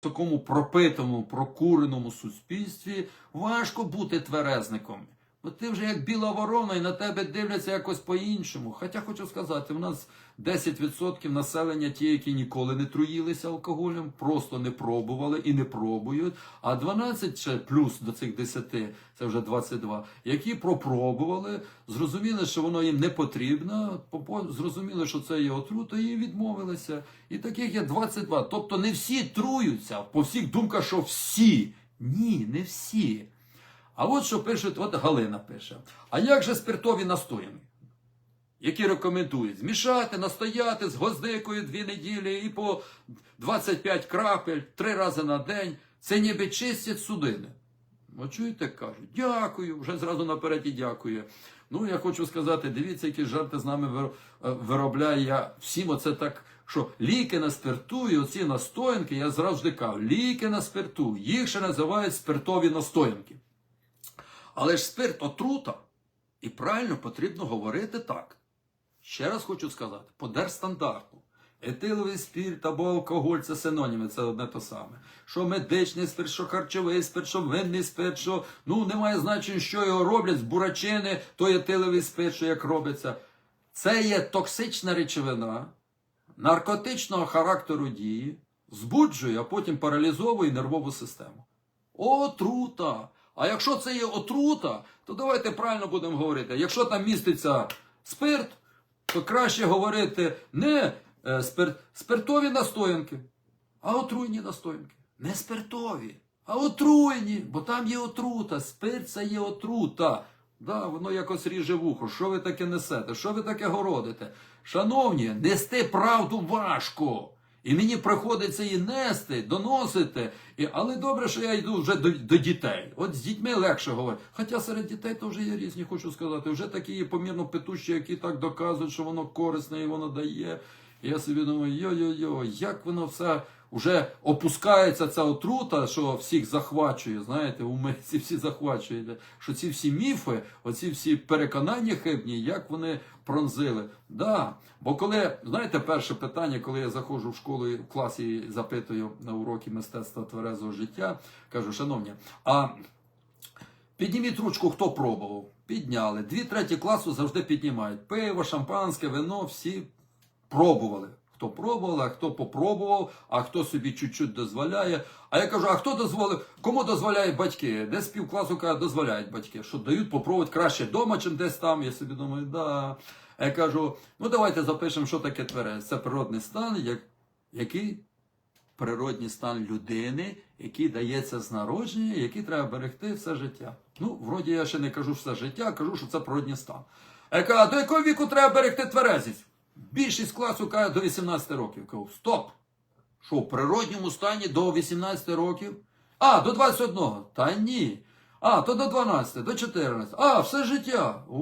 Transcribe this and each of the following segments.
Такому пропитому, прокуреному суспільстві важко бути тверезником. Бо ти вже як біла ворона, і на тебе дивляться якось по-іншому. Хоча хочу сказати, в нас 10% населення ті, які ніколи не труїлися алкоголем, просто не пробували і не пробують. А 12 ще плюс до цих 10, це вже 22, які пропробували, зрозуміли, що воно їм не потрібно, зрозуміли, що це є отрута, і відмовилися. І таких є 22. Тобто не всі труються, по всіх думках, що всі. Ні, не всі. А от що пишуть, от Галина пише. А як же спиртові настоянки? Які рекомендують змішати, настояти з гвоздикою дві неділі і по 25 крапель три рази на день. Це ніби чистять судини. От чуєте, кажуть, дякую, вже зразу напереді дякую. Ну, я хочу сказати, дивіться, які жарти з нами е, виробляє я всім оце так, що ліки на спирту і оці настоянки, я завжди кажу, ліки на спирту, їх ще називають спиртові настоянки. Але ж спирт отрута, і правильно потрібно говорити так. Ще раз хочу сказати, по держстандарту. Етиловий спирт або алкоголь це синоніми, це одне то саме. Що медичний спирт, що харчовий спирт, що винний спирт, що ну немає значення, що його роблять з бурачини, той етиловий спирт, що як робиться. Це є токсична речовина наркотичного характеру дії, збуджує, а потім паралізовує нервову систему. Отрута! А якщо це є отрута, то давайте правильно будемо говорити. Якщо там міститься спирт, то краще говорити не е, спир... спиртові настоянки, а отруйні настоянки. Не спиртові, а отруйні, бо там є отрута. Спирт це є отрута. Да, воно якось ріже вухо. Що ви таке несете? Що ви таке городите? Шановні, нести правду важко. І мені приходиться її нести, доносити. І, але добре, що я йду вже до, до дітей. От з дітьми легше говорити. Хоча серед дітей то вже є різні, хочу сказати. Вже такі є помірно петущі, які так доказують, що воно корисне і воно дає. І я собі думаю, йо-йо-йо, як воно все вже опускається ця отрута, що всіх захвачує, знаєте, уми ці всі захвачує, що ці всі міфи, оці всі переконання хибні, як вони пронзили. Да. Бо коли, знаєте, перше питання, коли я заходжу в школу в класі і запитую на уроки мистецтва тверезого життя, кажу, шановні, а Підніміть ручку, хто пробував. Підняли. Дві треті класу завжди піднімають. Пиво, шампанське, вино, всі пробували. Хто пробував, а хто попробував, а хто собі чуть-чуть дозволяє. А я кажу, а хто дозволив? Кому дозволяють батьки? Десь півкласу каже, дозволяють батьки, що дають попробувати краще вдома, чим десь там. Я собі думаю, да. А я кажу, ну давайте запишемо, що таке тверезь. Це природний стан, як, який природній стан людини, який дається з народження, який треба берегти все життя. Ну, вроді я ще не кажу все життя, а кажу, що це природній стан. Я кажу, а до якого віку треба берегти тверезість? Більшість класу каже до 18 років. Кажу, стоп! Що в природньому стані до 18 років? А, до 21. Та ні. А, то до 12, до 14. А, все життя. О,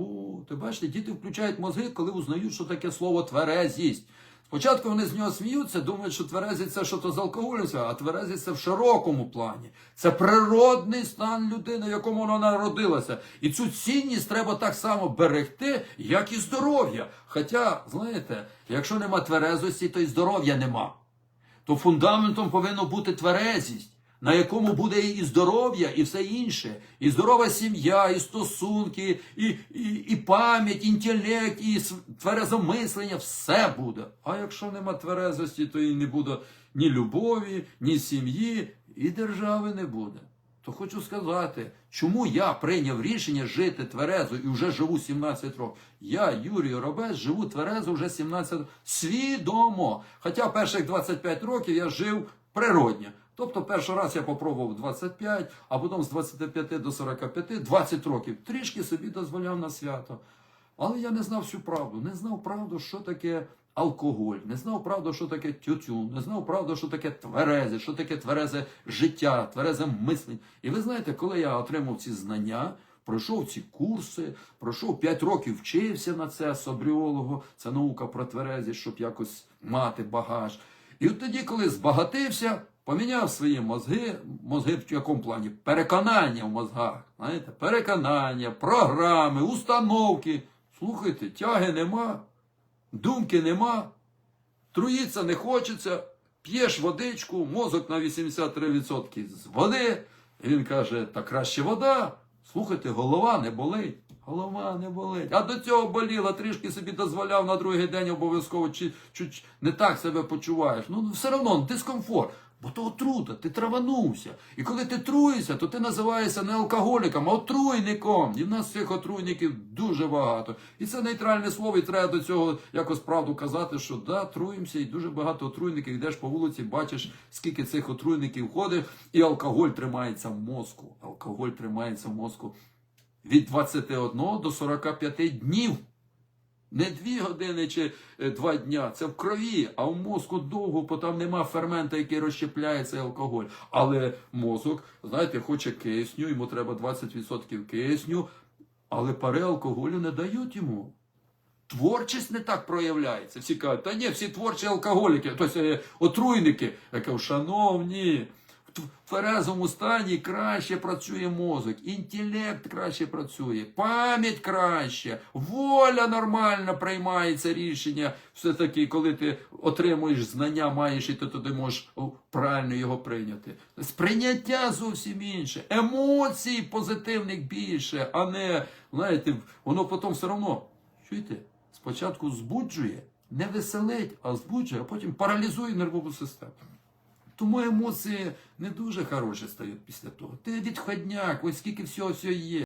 ти бачите, діти включають мозги, коли узнають, що таке слово тверезість. Спочатку вони з нього сміються, думають, що тверезість це що то з алкоголем, а тверезість це в широкому плані. Це природний стан людини, в якому вона народилася. І цю цінність треба так само берегти, як і здоров'я. Хоча, знаєте, якщо нема тверезості, то і здоров'я нема то фундаментом повинна бути тверезість, на якому буде і здоров'я, і все інше. І здорова сім'я, і стосунки, і, і, і пам'ять, інтелект, і тверезомислення, все буде. А якщо нема тверезості, то і не буде ні любові, ні сім'ї, і держави не буде. То хочу сказати, чому я прийняв рішення жити тверезо і вже живу 17 років. Я, Юрій Робець, живу тверезо вже 17 років. Свідомо. Хоча перших 25 років я жив природньо. Тобто перший раз я попробував 25, а потім з 25 до 45, 20 років. Трішки собі дозволяв на свято. Але я не знав всю правду, не знав правду, що таке алкоголь, не знав правду, що таке тютюн, не знав правду, що таке тверезе, що таке тверезе життя, тверезе мислення. І ви знаєте, коли я отримав ці знання, пройшов ці курси, пройшов 5 років, вчився на це собріологу, це наука про тверезість, щоб якось мати багаж. І от тоді, коли збагатився, поміняв свої мозги, мозги в якому плані? Переконання в мозгах. Знаєте, переконання, програми, установки. Слухайте, тяги нема, думки нема, труїться не хочеться, п'єш водичку, мозок на 83% з води. І він каже, та краще вода. Слухайте, голова не болить. Голова не болить. А до цього боліла, трішки собі дозволяв на другий день обов'язково чи, чуть не так себе почуваєш. Ну все одно дискомфорт. Бо то отрута, ти траванувся. І коли ти труєшся, то ти називаєшся не алкоголіком, а отруйником. І в нас цих отруйників дуже багато. І це нейтральне слово, і треба до цього якось правду казати, що да, труємося, і дуже багато отруйників. Йдеш по вулиці, бачиш, скільки цих отруйників ходить, і алкоголь тримається в мозку. Алкоголь тримається в мозку від 21 до 45 днів. Не дві години чи е, два дня, це в крові, а в мозку довго, бо там нема фермента, який розщепляє цей алкоголь. Але мозок, знаєте, хоче кисню, йому треба 20% кисню, але пари алкоголю не дають йому. Творчість не так проявляється. Всі кажуть, та ні, всі творчі алкоголіки, тобто е, отруйники. Я кажу, шановні, в тверезому стані краще працює мозок, інтелект краще працює, пам'ять краще, воля нормально приймається рішення. Все-таки, коли ти отримуєш знання, маєш і ти туди можеш правильно його прийняти. Сприйняття зовсім інше, емоцій позитивних більше, а не, знаєте, воно потім все одно, чуєте, спочатку збуджує, не веселить, а збуджує, а потім паралізує нервову систему. Тому емоції не дуже хороші стають після того. Ти відходняк, ось скільки всього всього є.